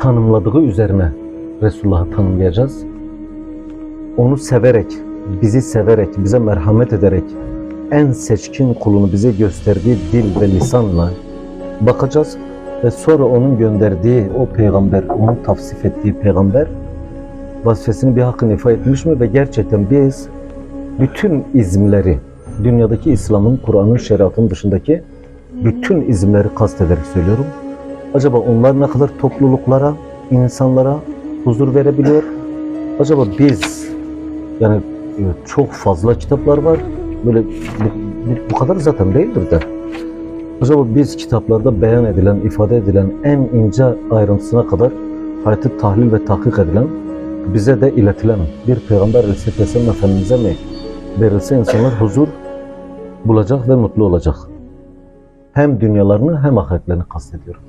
tanımladığı üzerine Resulullah'ı tanımlayacağız. Onu severek, bizi severek, bize merhamet ederek en seçkin kulunu bize gösterdiği dil ve lisanla bakacağız ve sonra onun gönderdiği o peygamber, onun tavsif ettiği peygamber vazifesini bir hakkını ifa etmiş mi ve gerçekten biz bütün izimleri, dünyadaki İslam'ın, Kur'an'ın, şeriatın dışındaki bütün izimleri kastederek söylüyorum. Acaba onlar ne kadar topluluklara, insanlara huzur verebiliyor? Acaba biz, yani e, çok fazla kitaplar var, böyle bu, bu- kadar zaten değildir de. Acaba biz kitaplarda beyan edilen, ifade edilen en ince ayrıntısına kadar hayatı tahlil ve tahkik edilen, bize de iletilen bir Peygamber Aleyhisselatü Vesselam Efendimiz'e mi verilse insanlar huzur bulacak ve mutlu olacak. Hem dünyalarını hem ahiretlerini kastediyorum.